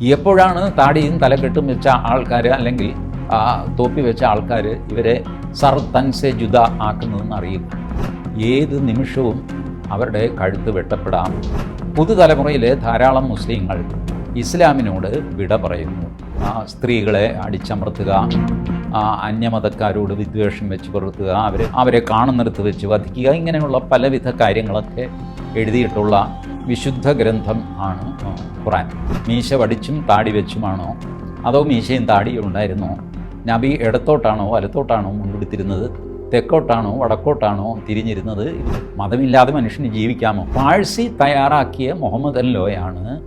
എപ്പോഴാണ് താടിയും തലക്കെട്ടും വെച്ച ആൾക്കാർ അല്ലെങ്കിൽ ആ, തോപ്പി വെച്ച ആൾക്കാർ ഇവരെ സർ തൻസെ ജുദ ആക്കുന്നതെന്ന് അറിയില്ല ഏത് നിമിഷവും അവരുടെ കഴുത്ത് വെട്ടപ്പെടാം. പുതുതലമുറയിലെ ധാരാളം മുസ്ലിങ്ങൾ ഇസ്ലാമിനോട് വിട പറയുന്നു. സ്ത്രീകളെ അടിച്ചമർത്തുക അന്യമതക്കാരോട് വിദ്വേഷം വെച്ച് പുലർത്തുക അവരെ അവരെ കാണുന്നിടത്ത് വെച്ച് വധിക്കുക ഇങ്ങനെയുള്ള പലവിധ കാര്യങ്ങളൊക്കെ എഴുതിയിട്ടുള്ള വിശുദ്ധ ഗ്രന്ഥം ആണ് ഖുറാൻ. മീശ വടിച്ചും താടി വെച്ചുമാണോ? അതോ മീശയും താടിയും ഉണ്ടായിരുന്നോ? നബി ഇടത്തോട്ടാണോ വലത്തോട്ടാണോ മുൻപെടുത്തിരുന്നത് തെക്കോട്ടാണോ വടക്കോട്ടാണോ തിരിഞ്ഞിരുന്നത്? മതമില്ലാതെ മനുഷ്യന് ജീവിക്കാമോ? പാഴ്സി തയ്യാറാക്കിയ മുഹമ്മദ് അല്ലോയാണ്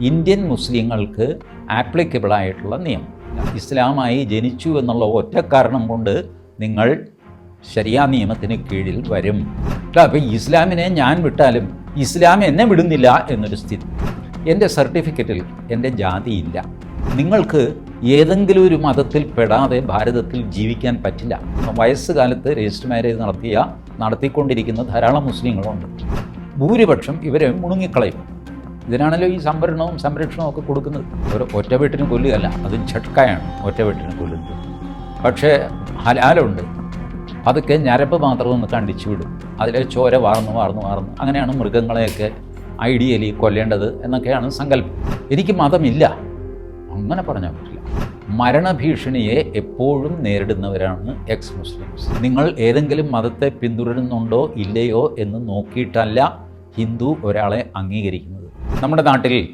ഇന്ത്യൻ മുസ്ലിങ്ങൾക്ക് ആപ്ലിക്കബിൾ ആയിട്ടുള്ള നിയമം. ഇസ്ലാമായി ജനിച്ചു എന്നുള്ള ഒറ്റ കാരണം കൊണ്ട് നിങ്ങൾ ശരിയാ നിയമത്തിന് കീഴിൽ വരും. അപ്പോൾ ഇസ്ലാമിനെ ഞാൻ വിട്ടാലും ഇസ്ലാം എന്നെ വിടുന്നില്ല എന്നൊരു സ്ഥിതി. എന്റെ സർട്ടിഫിക്കറ്റിൽ എന്റെ ജാതിയില്ല നിങ്ങൾക്ക് ഏതെങ്കിലും ഒരു മതത്തിൽ പെടാതെ ഭാരതത്തിൽ ജീവിക്കാൻ പറ്റില്ല. വയസ്സുകാലത്ത് രജിസ്റ്റർ മാരേജ് നടത്തിയ നടത്തിക്കൊണ്ടിരിക്കുന്ന ധാരാളം മുസ്ലിങ്ങളുണ്ട്. ഭൂരിപക്ഷം ഇവരെ മുണുങ്ങിക്കളയും. ഇതിനാണല്ലോ ഈ സംവരണവും സംരക്ഷണവും ഒക്കെ കൊടുക്കുന്നത്. ഒരു ഒറ്റ വീട്ടിന് കൊല്ലുകയല്ല അത് ഛട്കായാണ് ഒറ്റ വീട്ടിന് കൊല്ലുന്നത്. പക്ഷേ ഹലാലുണ്ട്. അതൊക്കെ ഞരമ്പ് മാത്രം ഒന്ന് കണ്ടിച്ചു വിടും. അതിലെ ചോര വാർന്നു വാർന്നു വാർന്നു. അങ്ങനെയാണ് മൃഗങ്ങളെയൊക്കെ ഐഡിയലി കൊല്ലേണ്ടത് എന്നൊക്കെയാണ് സങ്കല്പം. എനിക്ക് മതമില്ല. അങ്ങനെ പറഞ്ഞാൽ പറ്റില്ല. മരണഭീഷണിയെ എപ്പോഴും നേരിടുന്നവരാണ് എക്സ് മുസ്ലിംസ് നിങ്ങൾ ഏതെങ്കിലും മതത്തെ പിന്തുടരുന്നുണ്ടോ ഇല്ലയോ എന്ന് നോക്കിയിട്ടല്ല ഹിന്ദു ഒരാളെ അംഗീകരിക്കുന്നത്. നമ്മുടെ നാട്ടിൽ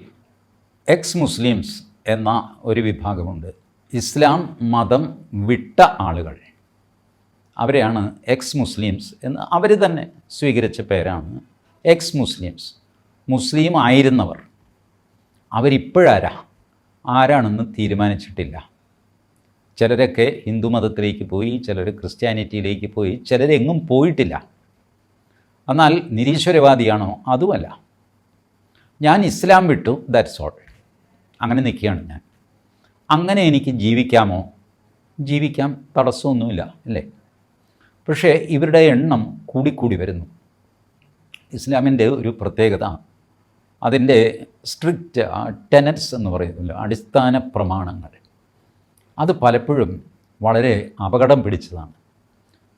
എക്സ് മുസ്ലിംസ് എന്ന ഒരു വിഭാഗമുണ്ട്. ഇസ്ലാം മതം വിട്ട ആളുകൾ. അവരെയാണ് എക്സ് മുസ്ലിംസ് എന്ന് അവർ തന്നെ സ്വീകരിച്ച പേരാണ് എക്സ് മുസ്ലിംസ് മുസ്ലിം ആയിരുന്നവർ. അവരിപ്പോഴാരാ? ആരാണെന്ന് തീരുമാനിച്ചിട്ടില്ല. ചിലരൊക്കെ ഹിന്ദു മതത്തിലേക്ക് പോയി ചിലർ ക്രിസ്ത്യാനിറ്റിയിലേക്ക് പോയി ചിലരെങ്ങും പോയിട്ടില്ല. എന്നാൽ നിരീശ്വരവാദിയാണോ? അതുമല്ല. ഞാൻ ഇസ്ലാം വിട്ടു ദാറ്റ്സ് ഓൾ അങ്ങനെ നിൽക്കുകയാണ് ഞാൻ. അങ്ങനെ എനിക്ക് ജീവിക്കാമോ? ജീവിക്കാം തടസ്സമൊന്നുമില്ല അല്ലേ? പക്ഷേ ഇവരുടെ എണ്ണം കൂടിക്കൂടി വരുന്നു. ഇസ്ലാമിന്റെ ഒരു പ്രത്യേകത അതിന്റെ സ്ട്രിക്റ്റ് ടെനറ്റ്സ് എന്ന് പറയുന്നില്ല അടിസ്ഥാന പ്രമാണങ്ങൾ. അത് പലപ്പോഴും വളരെ അപകടം പിടിച്ചതാണ്.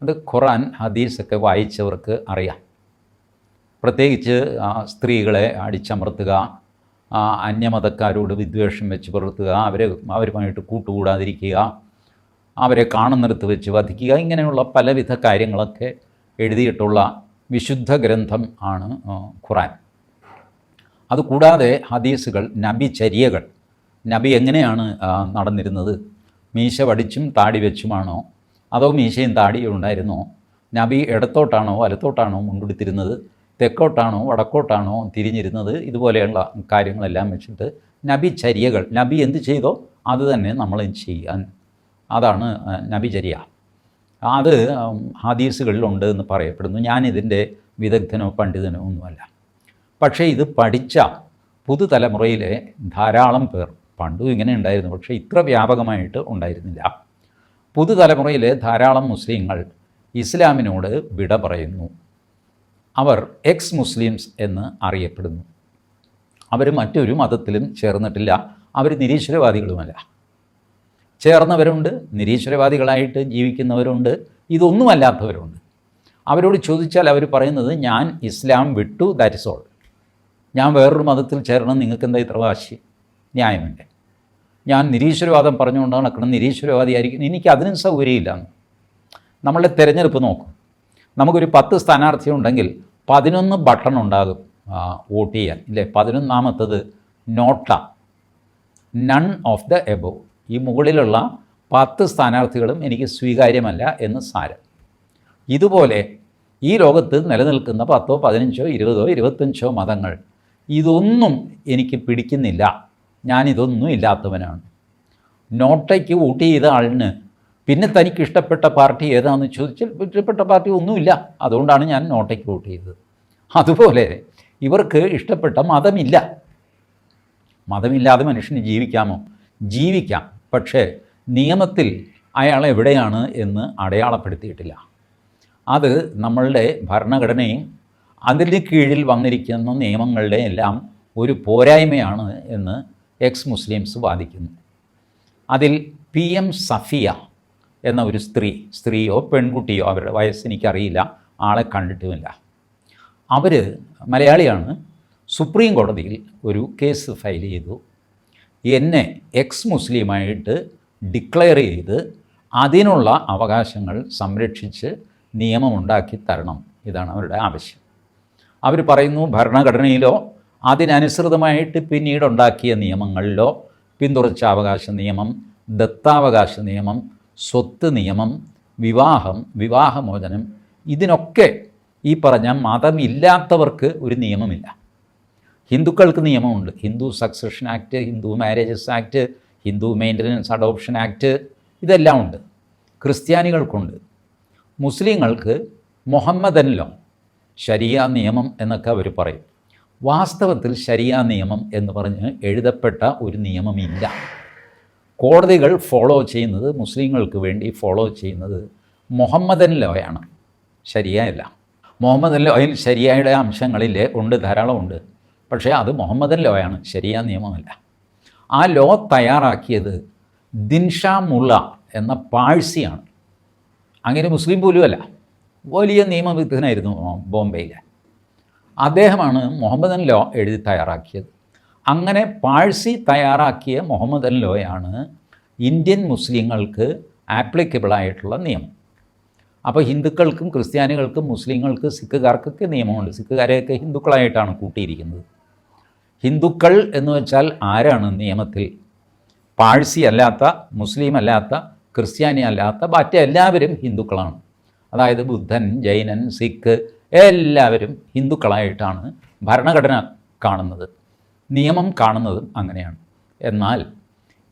അത് ഖുറാൻ ഹദീസൊക്കെ വായിച്ചവർക്ക് അറിയാം. പ്രത്യേകിച്ച് സ്ത്രീകളെ അടിച്ചമർത്തുക അന്യമതക്കാരോട് വിദ്വേഷം വെച്ച് പുലർത്തുക അവരെ അവരുമായിട്ട് കൂട്ടുകൂടാതിരിക്കുക അവരെ കാണുന്നിടത്ത് വെച്ച് വധിക്കുക. ഇങ്ങനെയുള്ള പലവിധ കാര്യങ്ങളൊക്കെ എഴുതിയിട്ടുള്ള വിശുദ്ധ ഗ്രന്ഥം ആണ് ഖുറാൻ. അതുകൂടാതെ ഹദീസുകൾ നബി ചര്യകൾ നബി എങ്ങനെയാണ് നടന്നിരുന്നത്? മീശ വടിച്ചും താടി വെച്ചുമാണോ? അതോ മീശയും താടിയും ഉണ്ടായിരുന്നോ? നബി ഇടത്തോട്ടാണോ വലത്തോട്ടാണോ മുണ്ടുടുത്തിരുന്നത് തെക്കോട്ടാണോ വടക്കോട്ടാണോ തിരിഞ്ഞിരുന്നത്? ഇതുപോലെയുള്ള കാര്യങ്ങളെല്ലാം വെച്ചിട്ട് നബി ചര്യകൾ നബി എന്ത് ചെയ്തോ അത് തന്നെ നമ്മൾ ചെയ്യാൻ അതാണ് നബിചര്യ. അത് ഹദീസുകളിലുണ്ട് എന്ന് പറയപ്പെടുന്നു. ഞാനിതിന്റെ വിദഗ്ധനോ പണ്ഡിതനോ ഒന്നുമല്ല. പക്ഷേ ഇത് പഠിച്ച പുതുതലമുറയിലെ ധാരാളം പേർ പണ്ടും ഇങ്ങനെ ഉണ്ടായിരുന്നു പക്ഷേ ഇത്ര വ്യാപകമായിട്ട് ഉണ്ടായിരുന്നില്ല. പുതുതലമുറയിലെ ധാരാളം മുസ്ലിങ്ങൾ ഇസ്ലാമിനോട് വിട പറയുന്നു. അവർ എക്സ് മുസ്ലിംസ് എന്ന് അറിയപ്പെടുന്നു. അവർ മറ്റൊരു മതത്തിലും ചേർന്നിട്ടില്ല. അവർ നിരീശ്വരവാദികളുമല്ല. ചേർന്നവരുണ്ട് നിരീശ്വരവാദികളായിട്ട് ജീവിക്കുന്നവരുണ്ട് ഇതൊന്നുമല്ലാത്തവരുണ്ട്. അവരോട് ചോദിച്ചാൽ അവർ പറയുന്നത് ഞാൻ ഇസ്ലാം വിട്ടു ദാറ്റ് ഇസ് ഓൾ ഞാൻ വേറൊരു മതത്തിൽ ചേരണം നിങ്ങൾക്ക് എന്താ ഇത്ര വാശി? ന്യായമുണ്ട്. ഞാൻ നിരീശ്വരവാദം പറഞ്ഞുകൊണ്ട് നടക്കണം നിരീശ്വരവാദിയായിരിക്കും എനിക്ക് അതിനും സൗകര്യമില്ല നമ്മളുടെ തിരഞ്ഞെടുപ്പ് നോക്കും. നമുക്കൊരു പത്ത് സ്ഥാനാർത്ഥി ഉണ്ടെങ്കിൽ പതിനൊന്ന് ബട്ടൺ ഉണ്ടാകും വോട്ട് ചെയ്യാൻ. ഇല്ലേ? പതിനൊന്നാമത്തത് NOTA. None of the above ഈ മുകളിലുള്ള പത്ത് സ്ഥാനാർത്ഥികളും എനിക്ക് സ്വീകാര്യമല്ല എന്ന് സാരം. ഇതുപോലെ ഈ ലോകത്ത് നിലനിൽക്കുന്ന പത്തോ പതിനഞ്ചോ ഇരുപതോ ഇരുപത്തഞ്ചോ മതങ്ങൾ ഇതൊന്നും എനിക്ക് പിടിക്കുന്നില്ല. ഞാനിതൊന്നും ഇല്ലാത്തവനാണ്. നോട്ടയ്ക്ക് വോട്ട് ചെയ്ത ആളിന് പിന്നെ തനിക്ക് ഇഷ്ടപ്പെട്ട പാർട്ടി ഏതാണെന്ന് ചോദിച്ചാൽ ഇഷ്ടപ്പെട്ട പാർട്ടി ഒന്നുമില്ല. അതുകൊണ്ടാണ് ഞാൻ നോട്ടയ്ക്ക് വോട്ട് ചെയ്തത്. അതുപോലെ ഇവർക്ക് ഇഷ്ടപ്പെട്ട മതമില്ല. മതമില്ലാതെ മനുഷ്യന് ജീവിക്കാമോ? ജീവിക്കാം. പക്ഷേ നിയമത്തിൽ അയാൾ എവിടെയാണ് എന്ന് അടയാളപ്പെടുത്തിയിട്ടില്ല. അത് നമ്മളുടെ ഭരണഘടനയും അതിന് കീഴിൽ വന്നിരിക്കുന്ന നിയമങ്ങളുടെ എല്ലാം ഒരു പോരായ്മയാണ് എന്ന് എക്സ് മുസ്ലിംസ് വാദിക്കുന്നു. അതിൽ പി എം സഫിയ എന്ന ഒരു സ്ത്രീ സ്ത്രീയോ പെൺകുട്ടിയോ അവരുടെ വയസ്സ് എനിക്കറിയില്ല ആളെ കണ്ടിട്ടുമില്ല. അവർ മലയാളിയാണ്. സുപ്രീം കോടതിയിൽ ഒരു കേസ് ഫയൽ ചെയ്തു. എന്നെ എക്സ് മുസ്ലിമായിട്ട് ഡിക്ലെയർ ചെയ്ത് അതിനുള്ള അവകാശങ്ങൾ സംരക്ഷിച്ച് നിയമമുണ്ടാക്കി തരണം. ഇതാണ് അവരുടെ ആവശ്യം. അവർ പറയുന്നു ഭരണഘടനയിലോ അതിനനുസൃതമായിട്ട് പിന്നീടുണ്ടാക്കിയ നിയമങ്ങളിലോ പിന്തുടർച്ചാവകാശ നിയമം ദത്താവകാശ നിയമം സ്വത്ത് നിയമം വിവാഹം വിവാഹമോചനം ഇതിനൊക്കെ ഈ പറഞ്ഞ മതമില്ലാത്തവർക്ക് ഒരു നിയമമില്ല. ഹിന്ദുക്കൾക്ക് നിയമമുണ്ട്. Hindu succession act Hindu marriages act Hindu maintenance adoption act ഇതെല്ലാം ഉണ്ട്. ക്രിസ്ത്യാനികൾക്കുണ്ട്. മുസ്ലിങ്ങൾക്ക് മുഹമ്മദൻ ലോ ശരിയ നിയമം എന്നൊക്കെ അവർ പറയും. വാസ്തവത്തിൽ ശരിയ നിയമം എന്ന് പറഞ്ഞ് എഴുതപ്പെട്ട ഒരു നിയമമില്ല. കോടതികൾ ഫോളോ ചെയ്യുന്നത് മുസ്ലിങ്ങൾക്ക് വേണ്ടി ഫോളോ ചെയ്യുന്നത് മുഹമ്മദൻ ലോയാണ് ശരിയല്ല മുഹമ്മദൻ ലോയിൽ ശരിയായുടെ അംശങ്ങളിൽ ഉണ്ട് ധാരാളമുണ്ട്. പക്ഷേ അത് മുഹമ്മദൻ ലോ ആണ് ശരിയായ നിയമമല്ല. ആ ലോ തയ്യാറാക്കിയത് ദിൻഷാ മുള്ള എന്ന പാഴ്സിയാണ്. അങ്ങനെ മുസ്ലിം പോലും അല്ല വലിയ നിയമവിദഗ്ധനായിരുന്നു ബോംബെയിലെ. അദ്ദേഹമാണ് മുഹമ്മദൻ ലോ എഴുതി തയ്യാറാക്കിയത്. അങ്ങനെ പാഴ്സി തയ്യാറാക്കിയ മുഹമ്മദൻ ലോയാണ് ഇന്ത്യൻ മുസ്ലിങ്ങൾക്ക് ആപ്ലിക്കബിളായിട്ടുള്ള നിയമം. അപ്പോൾ ഹിന്ദുക്കൾക്കും ക്രിസ്ത്യാനികൾക്കും മുസ്ലിങ്ങൾക്കും സിഖുകാർക്കൊക്കെ നിയമമുണ്ട്. സിഖുകാരെയൊക്കെ ഹിന്ദുക്കളായിട്ടാണ് കൂട്ടിയിരിക്കുന്നത്. ഹിന്ദുക്കൾ എന്ന് വെച്ചാൽ ആരാണ് നിയമത്തിൽ? പാഴ്സി അല്ലാത്ത മുസ്ലിം അല്ലാത്ത ക്രിസ്ത്യാനി അല്ലാത്ത മറ്റ് എല്ലാവരും ഹിന്ദുക്കളാണ്. അതായത് ബുദ്ധൻ ജൈനൻ സിഖ് എല്ലാവരും ഹിന്ദുക്കളായിട്ടാണ് ഭരണഘടന കാണുന്നത്. നിയമം കാണുന്നതും അങ്ങനെയാണ്. എന്നാൽ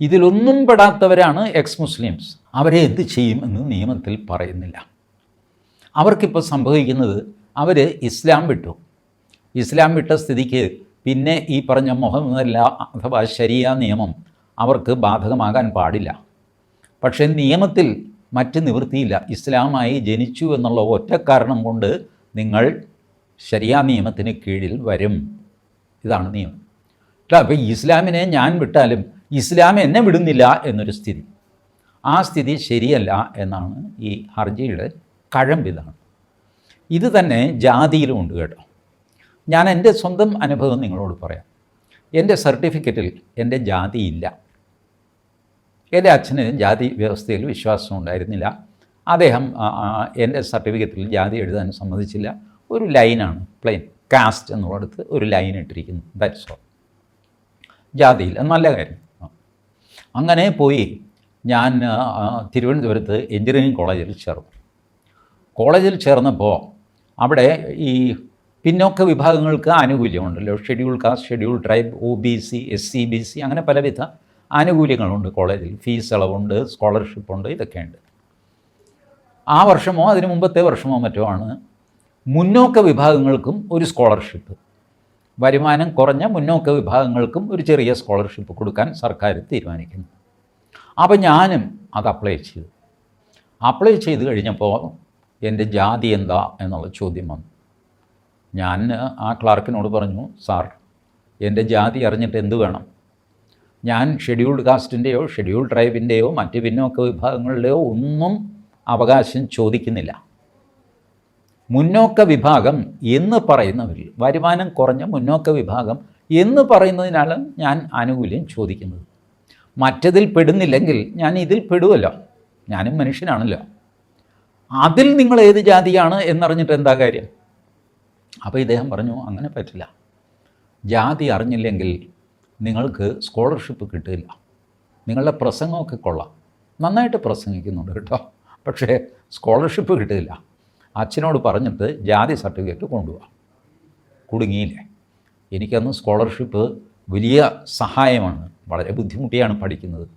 ഇതിലൊന്നും പെടാത്തവരാണ് എക്സ് മുസ്ലിംസ് അവരെ എന്ത് ചെയ്യുമെന്ന് നിയമത്തിൽ പറയുന്നില്ല. അവർക്കിപ്പോൾ സംഭവിക്കുന്നത് അവർ ഇസ്ലാം വിട്ടു. ഇസ്ലാം വിട്ട സ്ഥിതിക്ക് പിന്നെ ഈ പറഞ്ഞ മുഹമ്മദല്ല അഥവാ ശരിയ നിയമം അവർക്ക് ബാധകമാകാൻ പാടില്ല. പക്ഷേ നിയമത്തിൽ മറ്റ് നിവൃത്തിയില്ല. ഇസ്ലാമായി ജനിച്ചു എന്നുള്ള ഒറ്റ കാരണം കൊണ്ട് നിങ്ങൾ ശരിയ നിയമത്തിന് കീഴിൽ വരും. ഇതാണ് നിയമം. കേട്ടോ അപ്പോൾ ഇസ്ലാമിനെ ഞാൻ വിട്ടാലും ഇസ്ലാം എന്നെ വിടുന്നില്ല എന്നൊരു സ്ഥിതി. ആ സ്ഥിതി ശരിയല്ല എന്നാണ് ഈ ഹർജിയുടെ കഴമ്പിതാണ്. ഇത് തന്നെ ജാതിയിലും ഉണ്ട് കേട്ടോ. ഞാൻ എന്റെ സ്വന്തം അനുഭവം നിങ്ങളോട് പറയാം. എന്റെ സർട്ടിഫിക്കറ്റിൽ എന്റെ ജാതി ഇല്ല. എന്റെ അച്ഛന് ജാതി വ്യവസ്ഥയിൽ വിശ്വാസം ഉണ്ടായിരുന്നില്ല. അദ്ദേഹം എന്റെ സർട്ടിഫിക്കറ്റിൽ ജാതി എഴുതാൻ സമ്മതിച്ചില്ല. ഒരു ലൈനാണ് പ്ലെയിൻ കാസ്റ്റ് എന്നുള്ളടത്ത് ഒരു ലൈൻ ഇട്ടിരിക്കുന്നു. ദാറ്റ്സ് ഓൾ ജാതിയില്ല നല്ല കാര്യം. അങ്ങനെ പോയി ഞാൻ തിരുവനന്തപുരത്ത് എഞ്ചിനീയറിംഗ് കോളേജിൽ ചേർന്നു. കോളേജിൽ ചേർന്നപ്പോൾ അവിടെ ഈ പിന്നോക്ക വിഭാഗങ്ങൾക്ക് ആനുകൂല്യമുണ്ടല്ലോ. Schedule caste schedule tribe O B C S C B C അങ്ങനെ പലവിധ ആനുകൂല്യങ്ങളുണ്ട്. കോളേജിൽ ഫീസ് ഇളവുണ്ട് സ്കോളർഷിപ്പുണ്ട് ഇതൊക്കെയുണ്ട്. ആ വർഷമോ അതിന് മുമ്പത്തെ വർഷമോ മറ്റോ ആണ് മുന്നോക്ക വിഭാഗങ്ങൾക്കും ഒരു സ്കോളർഷിപ്പ് വരുമാനം കുറഞ്ഞ മുന്നോക്ക വിഭാഗങ്ങൾക്കും ഒരു ചെറിയ സ്കോളർഷിപ്പ് കൊടുക്കാൻ സർക്കാർ തീരുമാനിക്കുന്നു. അപ്പോൾ ഞാനും അത് അപ്ലൈ ചെയ്തു. അപ്ലൈ ചെയ്ത് കഴിഞ്ഞപ്പോൾ എന്റെ ജാതി എന്താ എന്നുള്ള ചോദ്യം വന്നു. ഞാൻ ആ ക്ലാർക്കിനോട് പറഞ്ഞു സാർ എന്റെ ജാതി അറിഞ്ഞിട്ട് എന്ത് വേണം? ഞാൻ ഷെഡ്യൂൾഡ് കാസ്റ്റിന്റെയോ ഷെഡ്യൂൾ ട്രൈബിന്റെയോ മറ്റ് പിന്നോക്ക വിഭാഗങ്ങളുടെയോ ഒന്നും അവകാശം ചോദിക്കുന്നില്ല. മുന്നോക്ക വിഭാഗം എന്ന് പറയുന്നവരിൽ വരുമാനം കുറഞ്ഞ മുന്നോക്ക വിഭാഗം എന്ന് പറയുന്നതിനാണ് ഞാൻ ആനുകൂല്യം ചോദിക്കുന്നത്. മറ്റതിൽ പെടുന്നില്ലെങ്കിൽ ഞാൻ ഇതിൽ പെടുമല്ലോ ഞാനും മനുഷ്യനാണല്ലോ. അതിൽ നിങ്ങൾ ഏത് ജാതിയാണ് എന്നറിഞ്ഞിട്ട് എന്താ കാര്യം? അപ്പോൾ ഇദ്ദേഹം പറഞ്ഞു അങ്ങനെ പറ്റില്ല. ജാതി അറിഞ്ഞില്ലെങ്കിൽ നിങ്ങൾക്ക് സ്കോളർഷിപ്പ് കിട്ടില്ല. നിങ്ങളുടെ പ്രസംഗമൊക്കെ കൊള്ളാം. നന്നായിട്ട് പ്രസംഗിക്കുന്നുണ്ട് കേട്ടോ. പക്ഷേ സ്കോളർഷിപ്പ് കിട്ടില്ല അച്ഛനോട് പറഞ്ഞിട്ട് ജാതി സർട്ടിഫിക്കറ്റ് കൊണ്ടുപോകാം കുടുങ്ങിയില്ലേ? എനിക്കന്ന് സ്കോളർഷിപ്പ് വലിയ സഹായമാണ്. വളരെ ബുദ്ധിമുട്ടിയാണ് പഠിക്കുന്നത്.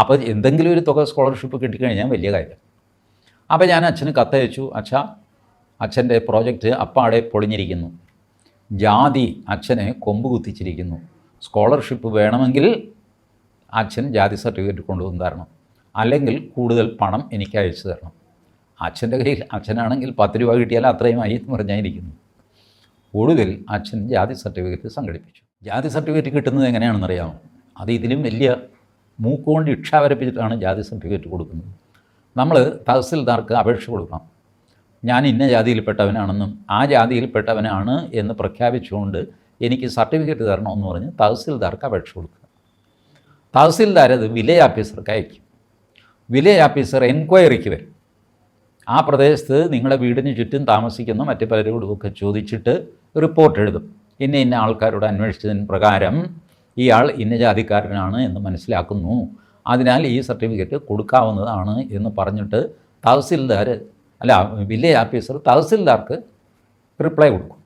അപ്പോൾ എന്തെങ്കിലും ഒരു തുക സ്കോളർഷിപ്പ് കിട്ടിക്കഴിഞ്ഞാൽ വലിയ കാര്യം. അപ്പോൾ ഞാൻ അച്ഛന് കത്തയച്ചു. അച്ഛാ അച്ഛന്റെ പ്രോജക്റ്റ് അപ്പാടെ പൊളിഞ്ഞിരിക്കുന്നു. ജാതി അച്ഛനെ കൊമ്പ് കുത്തിച്ചിരിക്കുന്നു. സ്കോളർഷിപ്പ് വേണമെങ്കിൽ അച്ഛൻ ജാതി സർട്ടിഫിക്കറ്റ് കൊണ്ടുവന്ന് തരണം. അല്ലെങ്കിൽ കൂടുതൽ പണം എനിക്ക് അയച്ചു തരണം. അച്ഛന്റെ കയ്യിൽ അച്ഛനാണെങ്കിൽ പത്ത് രൂപ കിട്ടിയാൽ അത്രയുമായി എന്ന് പറഞ്ഞായിരിക്കുന്നു. ഒടുവിൽ അച്ഛൻ ജാതി സർട്ടിഫിക്കറ്റ് സംഘടിപ്പിച്ചു. ജാതി സർട്ടിഫിക്കറ്റ് കിട്ടുന്നത് എങ്ങനെയാണെന്നറിയാമോ? അത് ഇതിലും വലിയ മൂക്കുകൊണ്ട് ഇക്ഷ വരപ്പിച്ചിട്ടാണ് ജാതി സർട്ടിഫിക്കറ്റ് കൊടുക്കുന്നത്. നമ്മൾ തഹസിൽദാർക്ക് അപേക്ഷ കൊടുക്കണം. ഞാൻ ഇന്ന ജാതിയിൽപ്പെട്ടവനാണെന്നും ആ ജാതിയിൽപ്പെട്ടവനാണ് എന്ന് പ്രഖ്യാപിച്ചുകൊണ്ട് എനിക്ക് സർട്ടിഫിക്കറ്റ് തരണമെന്ന് പറഞ്ഞ് തഹസിൽദാർക്ക് അപേക്ഷ കൊടുക്കുക. തഹസിൽദാർ അത് വില്ലേജ് ഓഫീസർക്ക് അയക്കും. വില്ലേജ് ഓഫീസർ എൻക്വയറിക്ക് വരും. ആ പ്രദേശത്ത് നിങ്ങളുടെ വീടിന് ചുറ്റും താമസിക്കുന്ന മറ്റ് പലരോടുമൊക്കെ ചോദിച്ചിട്ട് റിപ്പോർട്ട് എഴുതും. ഇന്ന ഇന്ന ആൾക്കാരോട് അന്വേഷിച്ചതിന് പ്രകാരം ഇയാൾ ഇന്ന ജാതിക്കാരനാണ് എന്ന് മനസ്സിലാക്കുന്നു. അതിനാൽ ഈ സർട്ടിഫിക്കറ്റ് കൊടുക്കാവുന്നതാണ് എന്ന് പറഞ്ഞിട്ട് തഹസിൽദാർ അല്ല വില്ലേജ് ഓഫീസർ തഹസിൽദാർക്ക് റിപ്ലൈ കൊടുക്കും.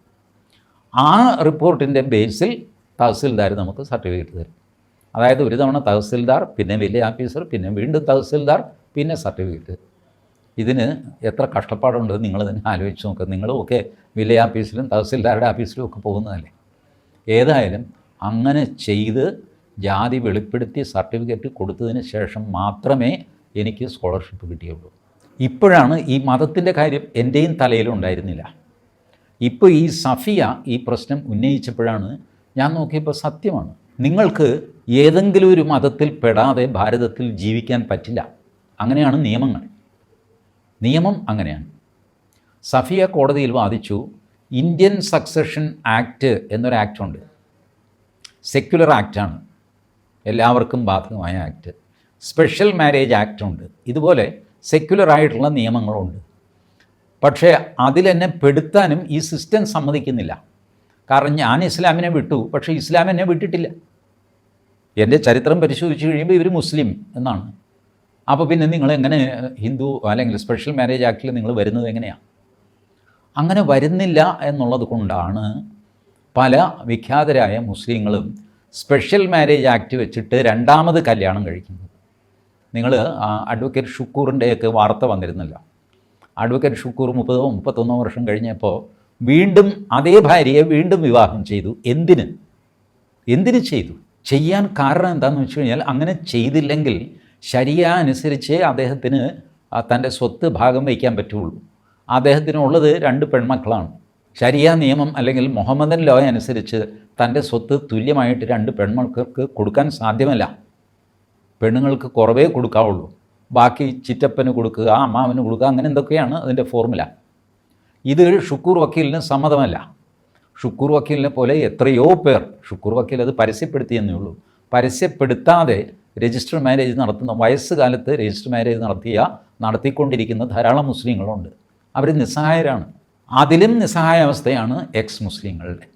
ആ റിപ്പോർട്ടിന്റെ ബേസിൽ തഹസിൽദാർ നമുക്ക് സർട്ടിഫിക്കറ്റ് തരും. അതായത് ഒരു തവണ തഹസിൽദാർ പിന്നെ വില്ലേജ് ഓഫീസർ പിന്നെ വീണ്ടും തഹസിൽദാർ പിന്നെ സർട്ടിഫിക്കറ്റ് ഇതിന് എത്ര കഷ്ടപ്പാടുണ്ട് നിങ്ങൾ തന്നെ ആലോചിച്ച് നോക്കുക നിങ്ങളും ഒക്കെ വില്ലേജ് ഓഫീസിലും തഹസിൽദാരുടെ ഓഫീസിലും ഒക്കെ പോകുന്നതല്ലേ? ഏതായാലും അങ്ങനെ ചെയ്ത് ജാതി വെളിപ്പെടുത്തി സർട്ടിഫിക്കറ്റ് കൊടുത്തതിന് ശേഷം മാത്രമേ എനിക്ക് സ്കോളർഷിപ്പ് കിട്ടിയുള്ളൂ. ഇപ്പോഴാണ് ഈ മതത്തിന്റെ കാര്യം എന്റെയും തലയിലുണ്ടായിരുന്നില്ല ഇപ്പോൾ ഈ സഫിയ ഈ പ്രശ്നം ഉന്നയിച്ചപ്പോഴാണ് ഞാൻ നോക്കിയപ്പോൾ സത്യമാണ്. നിങ്ങൾക്ക് ഏതെങ്കിലും ഒരു മതത്തിൽ പെടാതെ ഭാരതത്തിൽ ജീവിക്കാൻ പറ്റില്ല. അങ്ങനെയാണ് നിയമങ്ങൾ. നിയമം അങ്ങനെയാണ്. സഫിയ കോടതിയിൽ വാദിച്ചു ഇന്ത്യൻ സക്സഷൻ ആക്ട് എന്നൊരു ആക്ടുണ്ട്. സെക്യുലർ ആക്റ്റാണ് എല്ലാവർക്കും ബാധകമായ ആക്ട്. സ്പെഷ്യൽ മാരേജ് ആക്ട് ഉണ്ട് ഇതുപോലെ സെക്യുലർ ആയിട്ടുള്ള നിയമങ്ങളുണ്ട്. പക്ഷേ അതിലെന്നെ പെടുത്താനും ഈ സിസ്റ്റം സമ്മതിക്കുന്നില്ല. കാരണം ഞാൻ ഇസ്ലാമിനെ വിട്ടു പക്ഷേ ഇസ്ലാം എന്നെ വിട്ടിട്ടില്ല. എന്റെ ചരിത്രം പരിശോധിച്ച് കഴിയുമ്പോൾ ഇവർ മുസ്ലിം എന്നാണ്. അപ്പോൾ പിന്നെ നിങ്ങൾ എങ്ങനെ ഹിന്ദു അല്ലെങ്കിൽ സ്പെഷ്യൽ മാരേജ് ആക്ടിൽ നിങ്ങൾ വരുന്നത് എങ്ങനെയാണ് അങ്ങനെ വരുന്നില്ല എന്നുള്ളത് കൊണ്ടാണ് പല വിഖ്യാതരായ മുസ്ലിങ്ങളും സ്പെഷ്യൽ മാരേജ് ആക്ട് വെച്ചിട്ട് രണ്ടാമത് കല്യാണം കഴിക്കുന്നത്. നിങ്ങൾ അഡ്വക്കേറ്റ് ഷുക്കൂറിന്റെയൊക്കെ വാർത്ത വന്നിരുന്നില്ല. അഡ്വക്കേറ്റ് ഷുക്കൂർ മുപ്പതോ മുപ്പത്തൊന്നോ വർഷം കഴിഞ്ഞപ്പോൾ വീണ്ടും അതേ ഭാര്യയെ വീണ്ടും വിവാഹം ചെയ്തു. എന്തിന്? എന്തിന് ചെയ്തു? ചെയ്യാൻ കാരണം എന്താണെന്ന് വെച്ച് കഴിഞ്ഞാൽ അങ്ങനെ ചെയ്തില്ലെങ്കിൽ ശരിയ അനുസരിച്ച് അദ്ദേഹത്തിന് തന്റെ സ്വത്ത് ഭാഗം വയ്ക്കാൻ പറ്റുള്ളൂ. അദ്ദേഹത്തിനുള്ളത് രണ്ട് പെൺമക്കളാണ്. ശരിയ നിയമം അല്ലെങ്കിൽ മുഹമ്മദൻ ലോ അനുസരിച്ച് തന്റെ സ്വത്ത് തുല്യമായിട്ട് രണ്ട് പെൺമക്കൾക്ക് കൊടുക്കാൻ സാധ്യമല്ല. പെണ്ണുങ്ങൾക്ക് കുറവേ കൊടുക്കാവുള്ളൂ. ബാക്കി ചിറ്റപ്പന് കൊടുക്കുക അമ്മാവന് കൊടുക്കുക അങ്ങനെ എന്തൊക്കെയാണ് അതിന്റെ ഫോർമുല ഇത് ഷുക്കൂർ വക്കീലിന് സമ്മതമല്ല. ഷുക്കൂർ വക്കീലിനെ പോലെ എത്രയോ പേർ ഷുക്കൂർ വക്കീൽ അത് പരസ്യപ്പെടുത്തിയെന്നേ ഉള്ളൂ. പരസ്യപ്പെടുത്താതെ രജിസ്റ്റർ മാരേജ് നടത്തുന്ന വയസ്സുകാലത്ത് രജിസ്റ്റർ മാരേജ് നടത്തിയ നടത്തിക്കൊണ്ടിരിക്കുന്ന ധാരാളം മുസ്ലിങ്ങളുണ്ട്. അവർ നിസ്സഹായരാണ്. അതിലും നിസ്സഹായാവസ്ഥയാണ് എക്സ് മുസ്ലിങ്ങളുടെ.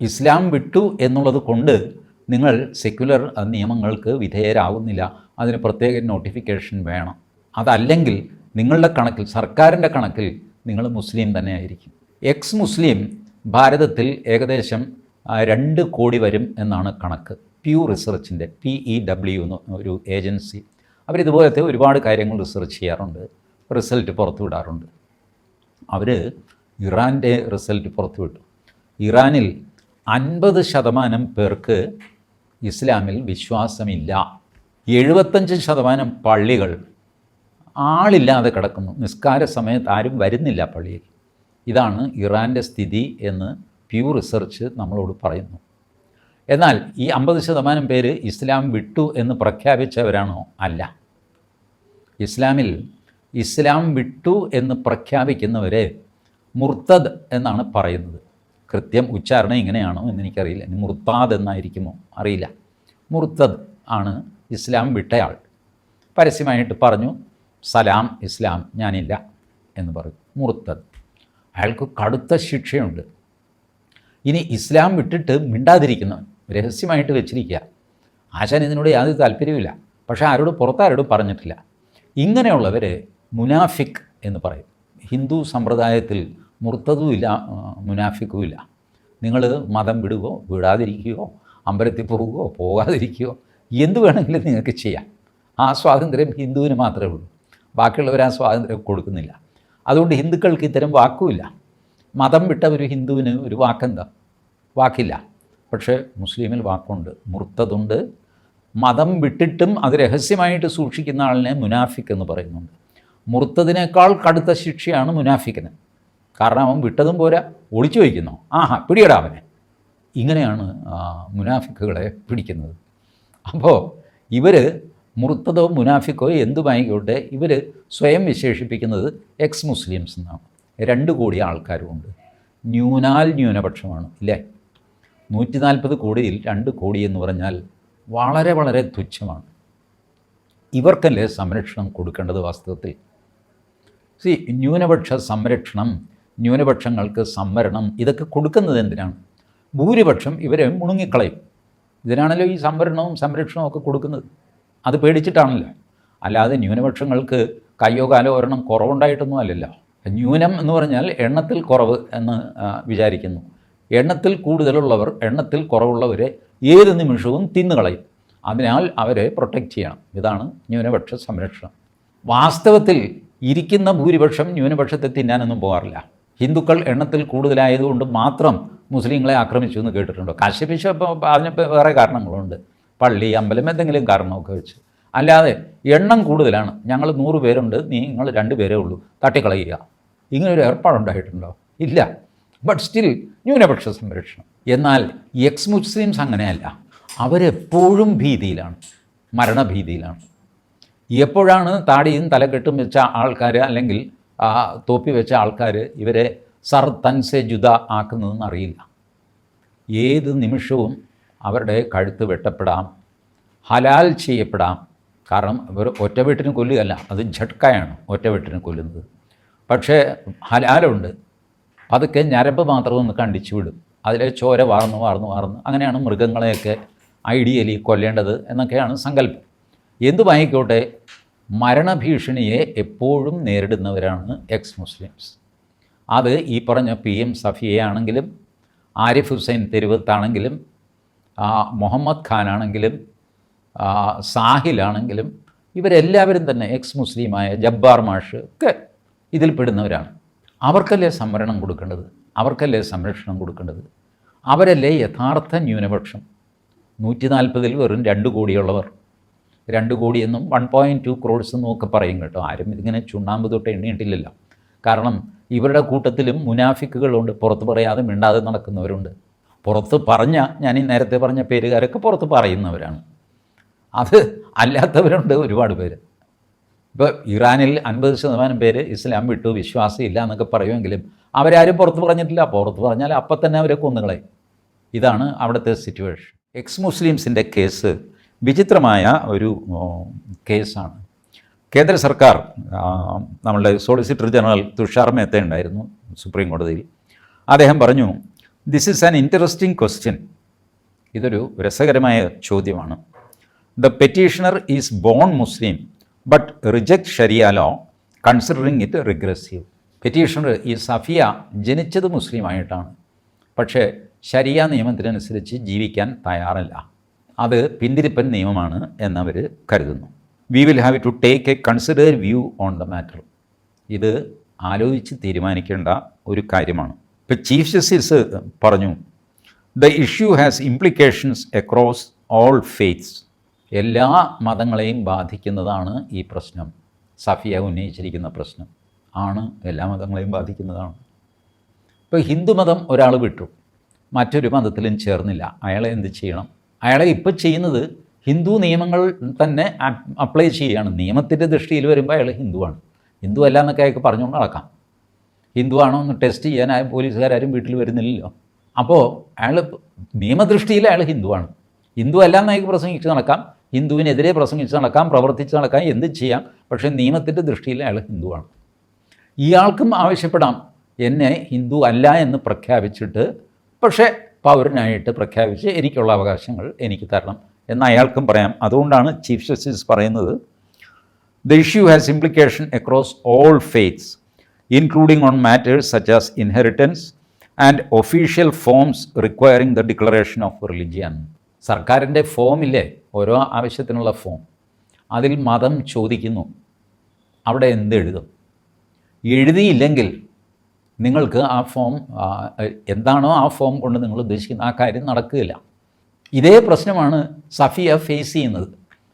ഇസ്ലാം വിട്ടു എന്നുള്ളത് കൊണ്ട് നിങ്ങൾ സെക്യുലർ നിയമങ്ങൾക്ക് വിധേയരാകുന്നില്ല. അതിന് പ്രത്യേക നോട്ടിഫിക്കേഷൻ വേണം. അതല്ലെങ്കിൽ നിങ്ങളുടെ കണക്കിൽ സർക്കാരിന്റെ കണക്കിൽ നിങ്ങൾ മുസ്ലിം തന്നെ ആയിരിക്കും എക്സ് മുസ്ലിം ഭാരതത്തിൽ ഏകദേശം രണ്ട് കോടി വരും എന്നാണ് കണക്ക്. പ്യൂ റിസർച്ചിന്റെ പി ഇ ഡബ്ല്യു എന്ന് ഒരു ഏജൻസി. അവരിതുപോലത്തെ ഒരുപാട് കാര്യങ്ങൾ റിസർച്ച് ചെയ്യാറുണ്ട്. റിസൾട്ട് പുറത്തുവിടാറുണ്ട് അവർ ഇറാന്റെ റിസൾട്ട് പുറത്തുവിട്ടു ഇറാനിൽ അൻപത് ശതമാനം പേർക്ക് ഇസ്ലാമിൽ വിശ്വാസമില്ല. എഴുപത്തഞ്ച് ശതമാനം പള്ളികൾ ആളില്ലാതെ കിടക്കുന്നു. നിസ്കാര സമയത്ത് ആരും വരുന്നില്ല പള്ളിയിൽ. ഇതാണ് ഇറാന്റെ സ്ഥിതി എന്ന് പ്യൂ റിസർച്ച് നമ്മളോട് പറയുന്നു. എന്നാൽ ഈ അമ്പത് ശതമാനം പേര് ഇസ്ലാം വിട്ടു എന്ന് പ്രഖ്യാപിച്ചവരാണോ? അല്ല. ഇസ്ലാമിൽ ഇസ്ലാം വിട്ടു എന്ന് പ്രഖ്യാപിക്കുന്നവരെ മുർത്തദ് എന്നാണ് പറയുന്നത്. കൃത്യം ഉച്ചാരണം ഇങ്ങനെയാണോ എന്ന് എനിക്കറിയില്ല. ഇനി മുർത്താദ് എന്നായിരിക്കുമോ? അറിയില്ല. മുർത്തദ് ആണ് ഇസ്ലാം വിട്ടയാൾ. പരസ്യമായിട്ട് പറഞ്ഞു സലാം ഇസ്ലാം ഞാനില്ല എന്ന് പറഞ്ഞു. മുർത്തദ്. അയാൾക്ക് കടുത്ത ശിക്ഷയുണ്ട്. ഇനി ഇസ്ലാം വിട്ടിട്ട് മിണ്ടാതിരിക്കുന്നവൻ രഹസ്യമായിട്ട് വെച്ചിരിക്കുക. ആശാൻ ഇതിനോട് യാതൊരു താല്പര്യമില്ല പക്ഷേ ആരോട് പുറത്താരോടും പറഞ്ഞിട്ടില്ല. ഇങ്ങനെയുള്ളവരെ മുനാഫിക് എന്ന് പറയും. ഹിന്ദു സമ്പ്രദായത്തിൽ മുർത്തതും ഇല്ല മുനാഫിക്കും ഇല്ല നിങ്ങൾ മതം വിടുകയോ വിടാതിരിക്കുകയോ അമ്പലത്തിൽ പോവുകയോ പോകാതിരിക്കുകയോ എന്ത് വേണമെങ്കിലും നിങ്ങൾക്ക് ചെയ്യാം. ആ സ്വാതന്ത്ര്യം ഹിന്ദുവിന് മാത്രമേ ഉള്ളൂ. ബാക്കിയുള്ളവർ ആ സ്വാതന്ത്ര്യം കൊടുക്കുന്നില്ല. അതുകൊണ്ട് ഹിന്ദുക്കൾക്ക് ഇത്തരം വാക്കുമില്ല. മതം വിട്ട ഒരു ഹിന്ദുവിന് ഒരു വാക്കെന്താ? വാക്കില്ല. പക്ഷേ മുസ്ലിമിൽ വാക്കുണ്ട്. മുർത്തതുണ്ട്. മതം വിട്ടിട്ടും അത് രഹസ്യമായിട്ട് സൂക്ഷിക്കുന്ന ആളിനെ മുനാഫിക് എന്ന് പറയുന്നുണ്ട്. മുർത്തതിനേക്കാൾ കടുത്ത ശിക്ഷയാണ് മുനാഫിക്കിന്. കാരണം അവൻ വിട്ടതും പോരാ. ഒളിച്ചു വയ്ക്കുന്നു. ആഹാ പിടിയടാ അവനെ. ഇങ്ങനെയാണ് മുനാഫിക്കുകളെ പിടിക്കുന്നത്. അപ്പോൾ ഇവർ മുറുത്തതോ മുനാഫിക്കോ എന്തുമായിക്കോട്ടെ ഇവർ സ്വയം വിശേഷിപ്പിക്കുന്നത് എക്സ് മുസ്ലിംസ് എന്നാണ്. രണ്ട് കോടി ആൾക്കാരുമുണ്ട്. ന്യൂനാൽ ന്യൂനപക്ഷമാണ് ഇല്ലേ? നൂറ്റി നാൽപ്പത് കോടിയിൽ രണ്ട് കോടി എന്ന് പറഞ്ഞാൽ വളരെ വളരെ തുച്ഛമാണ്. ഇവർക്കല്ലേ സംരക്ഷണം കൊടുക്കേണ്ടത് വാസ്തവത്തിൽ? സി ന്യൂനപക്ഷ സംരക്ഷണം ന്യൂനപക്ഷങ്ങൾക്ക് സംവരണം ഇതൊക്കെ കൊടുക്കുന്നത് എന്തിനാണ്? ഭൂരിപക്ഷം ഇവരെ മുണുങ്ങിക്കളയും. ഇതിനാണല്ലോ ഈ സംവരണവും സംരക്ഷണവും ഒക്കെ കൊടുക്കുന്നത്. അത് പേടിച്ചിട്ടാണല്ലോ. അല്ലാതെ ന്യൂനപക്ഷങ്ങൾക്ക് കയ്യോ കാലോ ഒരെണ്ണം കുറവുണ്ടായിട്ടൊന്നും അല്ലല്ലോ. ന്യൂനം എന്ന് പറഞ്ഞാൽ എണ്ണത്തിൽ കുറവ് എന്ന് വിചാരിക്കുന്നു. എണ്ണത്തിൽ കൂടുതലുള്ളവർ എണ്ണത്തിൽ കുറവുള്ളവരെ ഏത് നിമിഷവും തിന്നുകളയും. അതിനാൽ അവരെ പ്രൊട്ടക്റ്റ് ചെയ്യണം. ഇതാണ് ന്യൂനപക്ഷ സംരക്ഷണം. വാസ്തവത്തിൽ ഇരിക്കുന്ന ഭൂരിപക്ഷം ന്യൂനപക്ഷത്തെ തിന്നാനൊന്നും പോകാറില്ല. ഹിന്ദുക്കൾ എണ്ണത്തിൽ കൂടുതലായതുകൊണ്ട് മാത്രം മുസ്ലിങ്ങളെ ആക്രമിച്ചു എന്ന് കേട്ടിട്ടുണ്ടോ? കശ്യപിശ അതിനിപ്പോൾ വേറെ കാരണങ്ങളുണ്ട്. പള്ളി അമ്പലം എന്തെങ്കിലും കാരണമൊക്കെ വെച്ച്. അല്ലാതെ എണ്ണം കൂടുതലാണ്. ഞങ്ങൾ നൂറ് പേരുണ്ട് നിങ്ങൾ രണ്ട് പേരേ ഉള്ളൂ. തട്ടിക്കളയുക. ഇങ്ങനൊരു ഏർപ്പാടുണ്ടായിട്ടുണ്ടോ? ഇല്ല. ബട്ട് സ്റ്റിൽ ന്യൂനപക്ഷ സംരക്ഷണം. എന്നാൽ എക്സ് മുസ്ലിംസ് അങ്ങനെയല്ല. അവരെപ്പോഴും ഭീതിയിലാണ്. മരണഭീതിയിലാണ്. എപ്പോഴാണ് താടിയും തലക്കെട്ടും വെച്ച ആൾക്കാർ അല്ലെങ്കിൽ ആ, തോപ്പി വെച്ച ആൾക്കാർ ഇവരെ സർ തൻസെ ജുദ ആക്കുന്നതെന്ന് അറിയില്ല. ഏത് നിമിഷവും അവരുടെ കഴുത്ത് വെട്ടപ്പെടാം ഹലാൽ ചെയ്യപ്പെടാം. കാരണം ഇവർ ഒറ്റവെട്ടിന് കൊല്ലുകയല്ല അത് ഝട്കയാണ് ഒറ്റവെട്ടിന് കൊല്ലുന്നത്. പക്ഷേ ഹലാലുണ്ട്. അതൊക്കെ ഞരമ്പ് മാത്രം ഒന്ന് കണ്ടിച്ചു വിടും. അതിലെ ചോര വാർന്ന് വാർന്ന് വാർന്ന് അങ്ങനെയാണ് മൃഗങ്ങളെയൊക്കെ ഐഡിയലി കൊല്ലേണ്ടത് എന്നൊക്കെയാണ് സങ്കല്പം. എന്തുമായിക്കോട്ടെ മരണഭീഷണിയെ എപ്പോഴും നേരിടുന്നവരാണ് എക്സ് മുസ്ലിംസ് അത് ഈ പറഞ്ഞ പി എം സഫിയെ ആണെങ്കിലും ആരിഫ് ഹുസൈൻ തെരുവത്താണെങ്കിലും മുഹമ്മദ് ആ, സാഹിലാണെങ്കിലും ഇവരെല്ലാവരും തന്നെ എക്സ് മുസ്ലിമായ ജബ്ബാർ മാഷ് ഒക്കെ ഇതിൽപ്പെടുന്നവരാണ് അവർക്കല്ലേ സംവരണം കൊടുക്കേണ്ടത്? അവർക്കല്ലേ സംരക്ഷണം കൊടുക്കേണ്ടത്? അവരല്ലേ യഥാർത്ഥ ന്യൂനപക്ഷം? നൂറ്റി നാൽപ്പതിൽ വെറും രണ്ട് കോടിയുള്ളവർ. രണ്ട് കോടിയെന്നും വൺ പോയിന്റ് ടു ക്രോഡ്സ് എന്നൊക്കെ പറയും കേട്ടോ. ആരും ഇതിങ്ങനെ ചുണ്ണാമ്പ് തൊട്ട് എണ്ണിയിട്ടില്ലല്ലോ കാരണം ഇവരുടെ കൂട്ടത്തിലും മുനാഫിക്കുകളുണ്ട്. പുറത്ത് പറയാതെ മിണ്ടാതെ നടക്കുന്നവരുണ്ട്. പുറത്ത് പറഞ്ഞ ഞാൻ ഈ നേരത്തെ പറഞ്ഞ പേരുകാരൊക്കെ പുറത്ത് പറയുന്നവരാണ്. അത് അല്ലാത്തവരുണ്ട് ഒരുപാട് പേര്. ഇപ്പോൾ ഇറാനിൽ അൻപത് ശതമാനം പേര് ഇസ്ലാം വിട്ടു വിശ്വാസമില്ല എന്നൊക്കെ പറയുമെങ്കിലും അവരാരും പുറത്ത് പറഞ്ഞിട്ടില്ല. പുറത്ത് പറഞ്ഞാൽ അപ്പം തന്നെ അവരെ കൊന്നുകളയും. ഇതാണ് അവിടുത്തെ സിറ്റുവേഷൻ എക്സ് മുസ്ലിംസിന്റെ കേസ് വിചിത്രമായ ഒരു കേസാണ്. കേന്ദ്ര സർക്കാർ നമ്മളുടെ സോളിസിറ്റർ ജനറൽ തുഷാർ മേത്ത ഉണ്ടായിരുന്നു സുപ്രീം കോടതിയിൽ. അദ്ദേഹം പറഞ്ഞു this is an interesting question ഇതൊരു രസകരമായ ചോദ്യമാണ്. The petitioner is born Muslim but reject Sharia law considering it regressive petitioner ഈ സഫിയ ജനിച്ചത് മുസ്ലിമായിട്ടാണ്. പക്ഷേ ശരിയ നിയമത്തിനനുസരിച്ച് ജീവിക്കാൻ തയ്യാറല്ല. അത് പിന്തിരിപ്പൻ നിയമമാണ് എന്നവർ കരുതുന്നു. We will have to take a consider view on the matter ഇത് ആലോചിച്ച് തീരുമാനിക്കേണ്ട ഒരു കാര്യമാണ്. ഇപ്പോൾ ചീഫ് ജസ്റ്റിസ് പറഞ്ഞു the issue has implications across all faiths എല്ലാ മതങ്ങളെയും ബാധിക്കുന്നതാണ് ഈ പ്രശ്നം. സഫിയ ഉന്നയിച്ചിരിക്കുന്ന പ്രശ്നം. ആണ് എല്ലാ മതങ്ങളെയും ബാധിക്കുന്നതാണ്. ഇപ്പോൾ ഹിന്ദുമതം ഒരാൾ വിട്ടു. മറ്റൊരു മതത്തിലും ചേർന്നില്ല. അയാളെ എന്ത് ചെയ്യണം? അയാളെ ഇപ്പോൾ ചെയ്യുന്നത് ഹിന്ദു നിയമങ്ങൾ തന്നെ അപ്ലൈ ചെയ്യുകയാണ്. നിയമത്തിന്റെ ദൃഷ്ടിയിൽ വരുമ്പോൾ അയാൾ ഹിന്ദുവാണ്. ഹിന്ദു അല്ല എന്നൊക്കെ അയാൾക്ക് പറഞ്ഞുകൊണ്ട് നടക്കാം. ഹിന്ദുവാണോ എന്ന് ടെസ്റ്റ് ചെയ്യാൻ പോലീസുകാരും വീട്ടിൽ വരുന്നില്ലല്ലോ. അപ്പോൾ അയാൾ നിയമദൃഷ്ടിയിൽ അയാൾ ഹിന്ദുവാണ്. ഹിന്ദു അല്ല എന്ന് അയാൾക്ക് പ്രസംഗിച്ച് നടക്കാം. ഹിന്ദുവിനെതിരെ പ്രസംഗിച്ച് നടക്കാം പ്രവർത്തിച്ച് നടക്കാം എന്ത് ചെയ്യാം. പക്ഷേ നിയമത്തിന്റെ ദൃഷ്ടിയിൽ അയാൾ ഹിന്ദുവാണ്. ഇയാൾക്കും ആവശ്യപ്പെടാം എന്നെ ഹിന്ദു അല്ല എന്ന് പ്രഖ്യാപിച്ചിട്ട്. പക്ഷേ പൗരനായിട്ട് പ്രഖ്യാപിച്ച് എനിക്കുള്ള അവകാശങ്ങൾ എനിക്ക് തരണം എന്ന് അയാൾക്കും പറയാം അതുകൊണ്ടാണ് ചീഫ് ജസ്റ്റിസ് പറയുന്നത് The issue has implication across all faiths, including on matters such as inheritance and official forms requiring the declaration of religion. സർക്കാരിന്റെ ഫോമില്ലേ ഓരോ ആവശ്യത്തിനുള്ള ഫോം അതിൽ മതം ചോദിക്കുന്നു അവിടെ എന്ത് എഴുതും എഴുതിയില്ലെങ്കിൽ നിങ്ങൾക്ക് ആ ഫോം എന്താണോ ആ ഫോം കൊണ്ട് നിങ്ങൾ ഉദ്ദേശിക്കുന്ന ആ കാര്യം നടക്കുകയില്ല. ഇതേ പ്രശ്നമാണ് സഫിയ ഫേസ് ചെയ്യുന്നത്.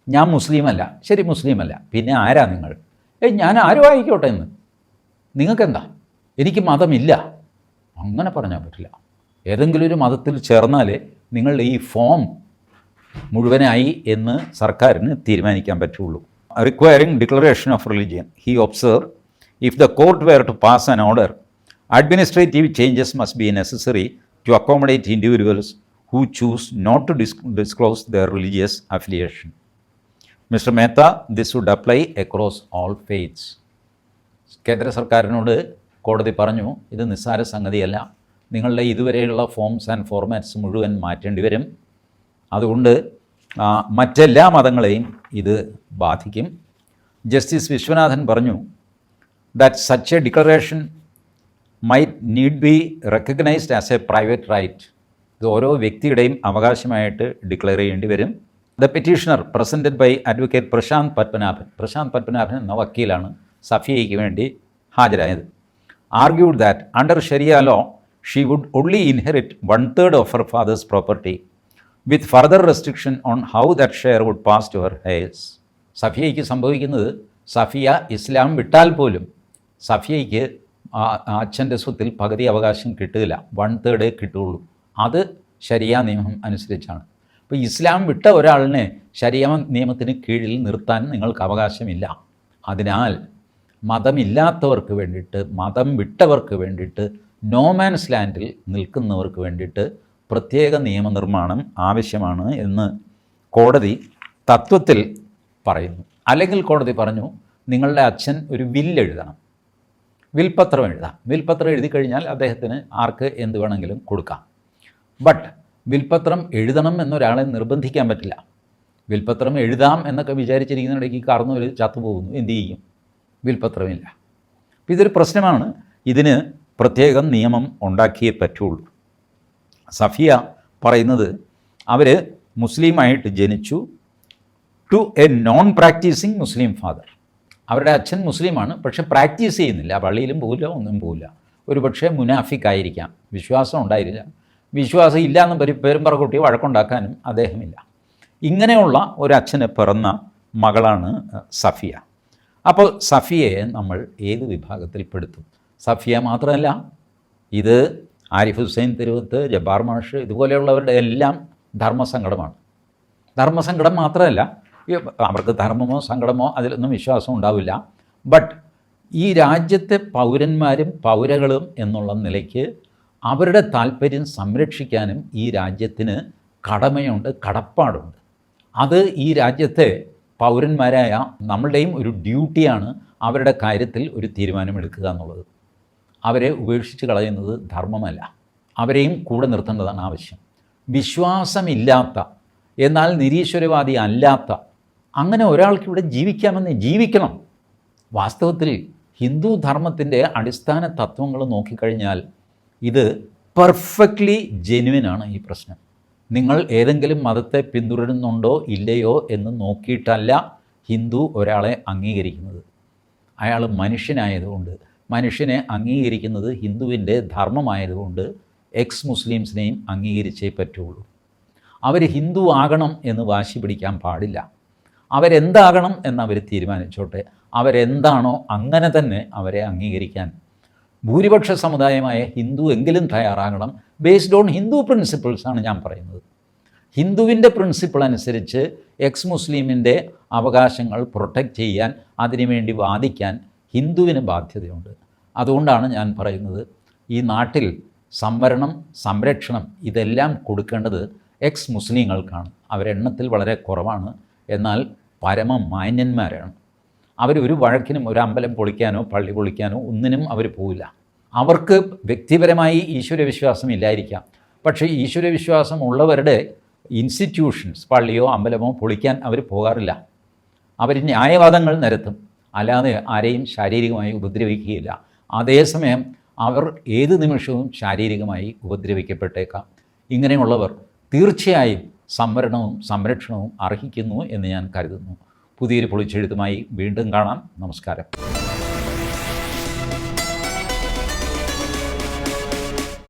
ഞാൻ മുസ്ലിമല്ല. ശരി മുസ്ലിമല്ല. പിന്നെ ആരാ നിങ്ങൾ? ഏയ് ഞാൻ ആരും ആയിക്കോട്ടെ എന്ന് നിങ്ങൾക്കെന്താ? എനിക്ക് മതമില്ല. അങ്ങനെ പറഞ്ഞാൽ പറ്റില്ല. ഏതെങ്കിലും ഒരു മതത്തിൽ ചേർന്നാൽ നിങ്ങളുടെ ഈ ഫോം മുഴുവനായി എന്ന് സർക്കാരിന് തീരുമാനിക്കാൻ പറ്റുള്ളൂ. Requiring declaration of religion he observe if the court were to pass an order administrative changes must be necessary to accommodate individuals who choose not to disclose their religious affiliation mister Mehta this would apply across all faiths കേന്ദ്ര സർക്കാരിനോട് കോടതി പറഞ്ഞു ഇത് നിസ്സാര സംഗതിയല്ല. നിങ്ങളുടെ ഇതുവരെയുള്ള forms and formats മുഴുവൻ മാറ്റേണ്ടി വരും. അതുകൊണ്ട് മറ്റെല്ലാ മതങ്ങളെയും ഇത് ബാധിക്കും. ജസ്റ്റിസ് വിശ്വനാഥൻ പറഞ്ഞു that such a declaration might need be recognised as a private right ഇത് ഓരോ വ്യക്തിയുടെയും അവകാശമായിട്ട് ഡിക്ലെയർ ചെയ്യേണ്ടി വരും. The petitioner presented by advocate Prashant Padmanabhan. Prashant Padmanabhan എന്ന വക്കീലാണ് സഫിയയ്ക്ക് വേണ്ടി ഹാജരായത്. Argued that under Sharia law she would only inherit one third of her father's property with further restriction on how that share would pass to her heirs സഫിയയ്ക്ക് സംഭവിക്കുന്നത് സഫിയ ഇസ്ലാം വിട്ടാൽ പോലും സഫിയയ്ക്ക് ആ- അച്ഛന്റെ സ്വത്തിൽ പകുതി അവകാശം കിട്ടില്ല. വൺ തേർഡ് കിട്ടുകയുള്ളൂ അത് ശരിയ നിയമം അനുസരിച്ചാണ്. അപ്പോൾ ഇസ്ലാം വിട്ട ഒരാളിനെ ശരിയ നിയമത്തിന് കീഴിൽ നിർത്താൻ നിങ്ങൾക്ക് അവകാശമില്ല. അതിനാൽ മതമില്ലാത്തവർക്ക് വേണ്ടിയിട്ട് മതം വിട്ടവർക്ക് വേണ്ടിയിട്ട് നോമാൻസ് ലാൻഡിൽ നിൽക്കുന്നവർക്ക് വേണ്ടിയിട്ട് പ്രത്യേക നിയമനിർമ്മാണം ആവശ്യമാണ് എന്ന് കോടതി തത്വത്തിൽ പറയുന്നു. അല്ലെങ്കിൽ കോടതി പറഞ്ഞു നിങ്ങളുടെ അച്ഛൻ ഒരു വില്ലെഴുതണം വിൽപത്രം എഴുതാം. വിൽപത്രം എഴുതി കഴിഞ്ഞാൽ അദ്ദേഹത്തിന് ആർക്ക് എന്ത് വേണമെങ്കിലും കൊടുക്കാം. ബട്ട് വിൽപത്രം എഴുതണം എന്നൊരാളെ നിർബന്ധിക്കാൻ പറ്റില്ല. വിൽപത്രം എഴുതാം എന്നൊക്കെ വിചാരിച്ചിരിക്കുന്നിടയ്ക്ക് കറന്നൂർ ചത്തുപോകുന്നു. എന്ത് ചെയ്യും? വിൽപത്രമില്ല. അപ്പോൾ ഇതൊരു പ്രശ്നമാണ്. ഇതിന് പ്രത്യേകം നിയമം ഉണ്ടാക്കിയേ പറ്റുള്ളൂ. സഫിയ പറയുന്നത് അവർ മുസ്ലിമായിട്ട് ജനിച്ചു. To a non practising Muslim father അവരുടെ അച്ഛൻ മുസ്ലിമാണ് പക്ഷെ പ്രാക്ടീസ് ചെയ്യുന്നില്ല. പള്ളിയിലും പോകില്ല ഒന്നും പോകില്ല ഒരു പക്ഷേ മുനാഫിക്കായിരിക്കാം. വിശ്വാസം ഉണ്ടായിരുന്നില്ല വിശ്വാസം ഇല്ല എന്ന് പരി പേരുമ്പറ കുട്ടി വഴക്കുണ്ടാക്കാനും അദ്ദേഹമില്ല. ഇങ്ങനെയുള്ള ഒരു അച്ഛന് പിറന്ന മകളാണ് സഫിയ. അപ്പോൾ സഫിയയെ നമ്മൾ ഏത് വിഭാഗത്തിൽ പെടുത്തും സഫിയ മാത്രമല്ല ഇത് ആരിഫ് ഹുസൈൻ തിരുവത്ത് ജബ്ബാർ മാഷ് ഇതുപോലെയുള്ളവരുടെ എല്ലാം ധർമ്മസങ്കടമാണ് ധർമ്മസങ്കടം മാത്രമല്ല അവർക്ക് ധർമ്മമോ സങ്കടമോ അതിലൊന്നും വിശ്വാസം ഉണ്ടാവില്ല. ബട്ട് ഈ രാജ്യത്തെ പൗരന്മാരും പൗരകളും എന്നുള്ള നിലയ്ക്ക് അവരുടെ താല്പര്യം സംരക്ഷിക്കാനും ഈ രാജ്യത്തിന് കടമയുണ്ട് കടപ്പാടുണ്ട്. അത് ഈ രാജ്യത്തെ പൗരന്മാരായ നമ്മളുടെയും ഒരു ഡ്യൂട്ടിയാണ് അവരുടെ കാര്യത്തിൽ ഒരു തീരുമാനമെടുക്കുക എന്നുള്ളത്. അവരെ ഉപേക്ഷിച്ച് കളയുന്നത് ധർമ്മമല്ല. അവരെയും കൂടെ നിർത്തേണ്ടതാണ് ആവശ്യം. വിശ്വാസമില്ലാത്ത എന്നാൽ നിരീശ്വരവാദി അല്ലാത്ത അങ്ങനെ ഒരാൾക്ക് ഇവിടെ ജീവിക്കാമെന്ന് ജീവിക്കണം. വാസ്തവത്തിൽ ഹിന്ദു ധർമ്മത്തിന്റെ അടിസ്ഥാന തത്വങ്ങൾ നോക്കിക്കഴിഞ്ഞാൽ ഇത് പെർഫെക്റ്റ്ലി ജെനുവിനാണ് ഈ പ്രശ്നം. നിങ്ങൾ ഏതെങ്കിലും മതത്തെ പിന്തുടരുന്നുണ്ടോ ഇല്ലയോ എന്ന് നോക്കിയിട്ടല്ല ഹിന്ദു ഒരാളെ അംഗീകരിക്കുന്നത്. അയാൾ മനുഷ്യനായതുകൊണ്ട് മനുഷ്യനെ അംഗീകരിക്കുന്നത് ഹിന്ദുവിന്റെ ധർമ്മമായതുകൊണ്ട് എക്സ് മുസ്ലിംസിനെയും അംഗീകരിച്ചേ പറ്റുള്ളൂ. അവർ ഹിന്ദു ആകണം എന്ന് വാശി പിടിക്കാൻ പാടില്ല. അവരെന്താകണം അവർ തീരുമാനിച്ചോട്ടെ. അവരെന്താണോ അങ്ങനെ തന്നെ അവരെ അംഗീകരിക്കാൻ. ഭൂരിപക്ഷ സമുദായമായ ഹിന്ദു എങ്കിലും തയ്യാറാകണം. ബേസ്ഡ് ഓൺ ഹിന്ദു പ്രിൻസിപ്പിൾസ് ആണ് ഞാൻ പറയുന്നത്. ഹിന്ദുവിന്റെ പ്രിൻസിപ്പിൾ അനുസരിച്ച് എക്സ് മുസ്ലിമിന്റെ അവകാശങ്ങൾ പ്രൊട്ടക്റ്റ് ചെയ്യാൻ അതിനുവേണ്ടി വാദിക്കാൻ ഹിന്ദുവിന് ബാധ്യതയുണ്ട്. അതുകൊണ്ടാണ് ഞാൻ പറയുന്നത് ഈ നാട്ടിൽ സംവരണം സംരക്ഷണം ഇതെല്ലാം കൊടുക്കേണ്ടത് എക്സ് മുസ്ലിങ്ങൾക്കാണ് അവരെണ്ണത്തിൽ വളരെ കുറവാണ്. എന്നാൽ പരമ മാന്യന്മാരാണ് ഒരു വഴക്കിനും ഒരു അമ്പലം പൊളിക്കാനോ പള്ളി പൊളിക്കാനോ ഒന്നിനും അവർ പോവില്ല. അവർക്ക് വ്യക്തിപരമായി ഈശ്വരവിശ്വാസം ഇല്ലായിരിക്കാം. പക്ഷേ ഈശ്വരവിശ്വാസം ഉള്ളവരുടെ ഇൻസ്റ്റിറ്റ്യൂഷൻസ് പള്ളിയോ അമ്പലമോ പൊളിക്കാൻ അവർ പോകാറില്ല. അവർ ന്യായവാദങ്ങൾ നിരത്തും. അല്ലാതെ ആരെയും ശാരീരികമായി ഉപദ്രവിക്കുകയില്ല. അതേസമയം അവർ ഏത് നിമിഷവും ശാരീരികമായി ഉപദ്രവിക്കപ്പെട്ടേക്കാം. ഇങ്ങനെയുള്ളവർ തീർച്ചയായും സംവരണവും സംരക്ഷണവും അർഹിക്കുന്നു എന്ന് ഞാൻ കരുതുന്നു. പുതിയൊരു പൊളിച്ചെഴുത്തുമായി വീണ്ടും കാണാം. നമസ്കാരം.